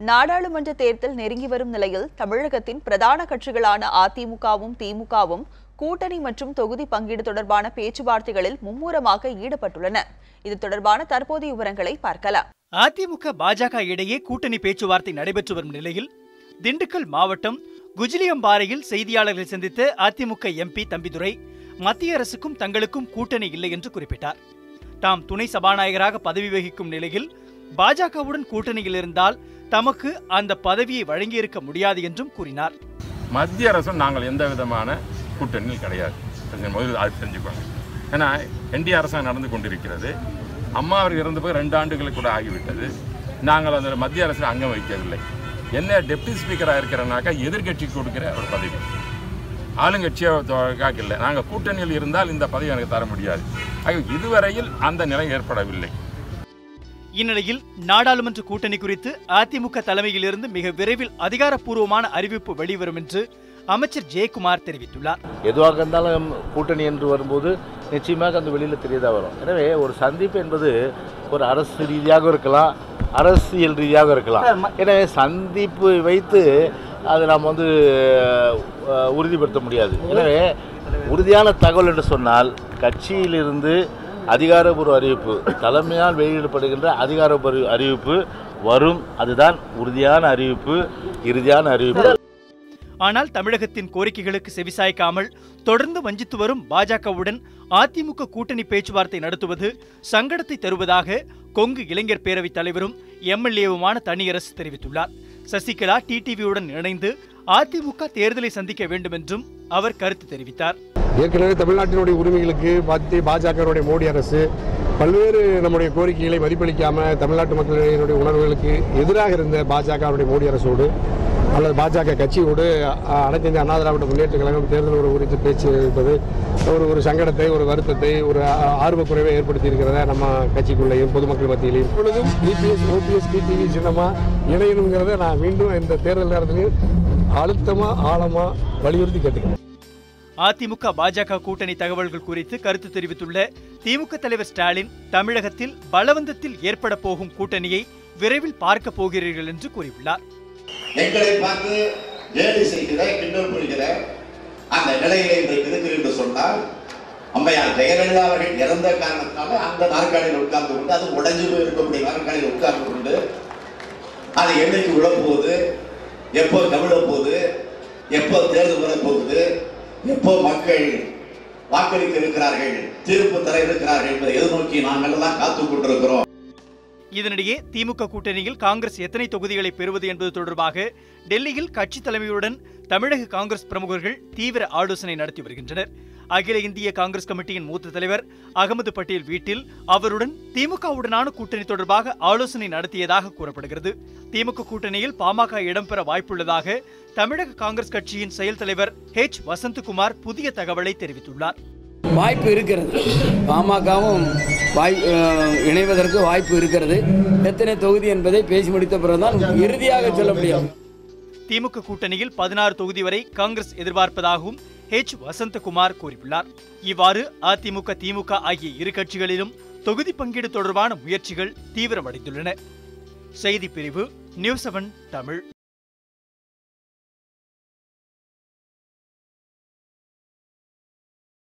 நாடாளுமன்ற தேர்தல் நெருங்கி வரும் நிலையில் தமிழகத்தின் பிரதான கட்சிகளான அதிமுகவும் திமுகவும் கூட்டணி மற்றும் தொகுதி பங்கீடு தொடர்பான பேச்சுவார்த்தைகளில் மும்முரமாக ஈடுபட்டுள்ளன. இது தொடர்பான தற்போதைய விவரங்களை பார்க்கலாம். அதிமுக பாஜக இடையே கூட்டணி பேச்சுவார்த்தை நடைபெற்று வரும் நிலையில் திண்டுக்கல் மாவட்டம் குஜிலியம்பாறையில் செய்தியாளர்களை சந்தித்த அதிமுக எம்பி தம்பிதுரை மத்திய அரசுக்கும் தங்களுக்கும் கூட்டணி இல்லை என்று குறிப்பிட்டார். தாம் துணை சபாநாயகராக பதவி வகிக்கும் நிலையில் பாஜகவுடன் கூட்டணியில் இருந்தால் தமக்கு அந்த பதவியை வழங்கியிருக்க முடியாது என்றும் கூறினார். மத்திய அரசும் நாங்கள் எந்த விதமான கூட்டணியில் கிடையாது. முதலில் அது தெரிஞ்சுக்கோங்க. ஏன்னா என்டிஏ அரசாங்கம் நடந்து கொண்டிருக்கிறது. அம்மா அவர் இறந்து போய் ரெண்டு ஆண்டுகளுக்கு கூட ஆகிவிட்டது. நாங்கள் அந்த மத்திய அரசில் அங்கம் வைக்கவில்லை. என்ன டெப்டி ஸ்பீக்கராக இருக்கிறனாக்கா எதிர்கட்சி கொடுக்கிற ஒரு பதவி. ஆளுங்கட்சியாக இல்லை நாங்கள் கூட்டணியில் இருந்தால் இந்த பதவி எனக்கு தர முடியாது. ஆக இதுவரையில் அந்த நிலை ஏற்படவில்லை. இந்நிலையில் நாடாளுமன்ற கூட்டணி குறித்து அதிமுக தலைமையிலிருந்து மிக விரைவில் அதிகாரப்பூர்வமான அறிவிப்பு வெளிவரும் என்று அமைச்சர் ஜெயக்குமார் தெரிவித்துள்ளார். எதுவாக இருந்தாலும் கூட்டணி என்று வரும்போது நிச்சயமாக அந்த வெளியில் தெரியதாக வரும். எனவே ஒரு சந்திப்பு என்பது ஒரு அரசு ரீதியாக இருக்கலாம் அரசியல் ரீதியாக இருக்கலாம். எனவே சந்திப்பு வைத்து அதை நாம் வந்து உறுதிப்படுத்த முடியாது. எனவே உறுதியான தகவல் என்று சொன்னால் கட்சியிலிருந்து அதிகாரப்பூர்வ அறிவிப்பு. தலைமையால் வெளியிடப்படுகின்ற அதிகாரப்பூர்வ அறிவிப்பு வரும். அதுதான் உறுதியான அறிவிப்பு இறுதியான அறிவிப்பு. ஆனால் தமிழகத்தின் கோரிக்கைகளுக்கு செவிசாய்க்காமல் தொடர்ந்து வஞ்சித்து வரும் பாஜகவுடன் அதிமுக கூட்டணி பேச்சுவார்த்தை நடத்துவது சங்கடத்தை தருவதாக கொங்கு இளைஞர் பேரவைத் தலைவரும் எம்எல்ஏவுமான தனியரசு தெரிவித்துள்ளார். சசிகலா டிடிவியுடன் இணைந்து அதிமுக தேர்தலை சந்திக்க வேண்டும் என்றும் அவர் கருத்து தெரிவித்தார். ஏற்கனவே தமிழ்நாட்டினுடைய உரிமைகளுக்கு பார்த்து பாஜகவுடைய மோடி அரசு பல்வேறு நம்முடைய கோரிக்கைகளை மதிப்பளிக்காம தமிழ்நாட்டு மக்களினுடைய உணர்வுகளுக்கு எதிராக இருந்த பாஜகவுடைய மோடி அரசோடு அல்லது பாஜக கட்சியோடு அனைத்து இந்திய அண்ணா திராவிட முன்னேற்ற கழகம் தேர்தல் உறவு குறித்து பேச்சு இருப்பது ஒரு ஒரு சங்கடத்தை ஒரு வருத்தத்தை ஒரு ஆர்வக்குறைவை ஏற்படுத்தி இருக்கிறத நம்ம கட்சிக்குள்ளேயும் பொதுமக்கள் மத்தியிலையும். இப்பொழுதும் பிபிஎஸ் ஓபிஎஸ் டிடிவி சின்னமா இணையணுங்கிறத நான் மீண்டும் இந்த தேர்தல் நேரத்திலையும் அழுத்தமாக ஆழமாக வலியுறுத்தி கேட்டுக்கிறேன். அதிமுக பாஜக கூட்டணி தகவல்கள் குறித்து கருத்து தெரிவித்துள்ள திமுக தலைவர் ஸ்டாலின் தமிழகத்தில் பலவந்தத்தில் ஏற்பட போகும் கூட்டணியை விரைவில் பார்க்க போகிறீர்கள் என்று கூறியுள்ளார். எங்களை பார்த்து கேலி செய்கிற கிண்டல் புரிகிற அந்த நிலையில இன்றைக்கு இருக்கிறது என்று சொன்னால் அம்மையார் ஜெயலலிதா அவர்கள் இறந்த காரணத்தால அந்த நாற்காலியில் உட்கார்ந்து கொண்டு அது உடஞ்சு இருக்கக்கூடிய நாற்காலியில் உட்கார்ந்து கொண்டு அது என்னைக்கு விழப்போகுது எப்போ கவிழ போகுது எப்போ தேர்தல் வரப்போகுது எப்போ மக்கள் வாக்களிக்க இருக்கிறார்கள் தீர்ப்பு தர இருக்கிறார்கள் என்பதை எதிர்நோக்கி நாங்கள் எல்லாம் காத்துக் கொண்டிருக்கிறோம். இதனிடையே திமுக கூட்டணியில் காங்கிரஸ் எத்தனை தொகுதிகளை பெறுவது என்பது தொடர்பாக டெல்லியில் கட்சி தலைமையுடன் தமிழக காங்கிரஸ் பிரமுகர்கள் தீவிர ஆலோசனை நடத்தி வருகின்றனர். அகில இந்திய காங்கிரஸ் கமிட்டியின் மூத்த தலைவர் அகமது பட்டேல் வீட்டில் அவருடன் திமுகவுடனான கூட்டணி தொடர்பாக ஆலோசனை நடத்தியதாக கூறப்படுகிறது. திமுக கூட்டணியில் பாமக இடம்பெற வாய்ப்புள்ளதாக தமிழக காங்கிரஸ் கட்சியின் செயல் தலைவர் ஹெச் வசந்தகுமார் புதிய தகவலை தெரிவித்துள்ளார். வாய்ப்பு இருக்கிறது. பாமகவும் வாய் இணைவதற்கு வாய்ப்பு இருக்கிறது. எத்தனை தொகுதி என்பதை பேசி முடித்த பிறகுதான் இறுதியாக சொல்ல முடியும். திமுக கூட்டணியில் பதினாறு தொகுதி வரை காங்கிரஸ் எதிர்பார்ப்பதாகவும் ஹெச் வசந்தகுமார் கூறியுள்ளார். இவ்வாறு அதிமுக திமுக ஆகிய இரு கட்சிகளிலும் தொகுதி பங்கீடு தொடர்பான முயற்சிகள் தீவிரமடைந்துள்ளன. செய்தி பிரிவு நியூஸ் செவன் தமிழ்.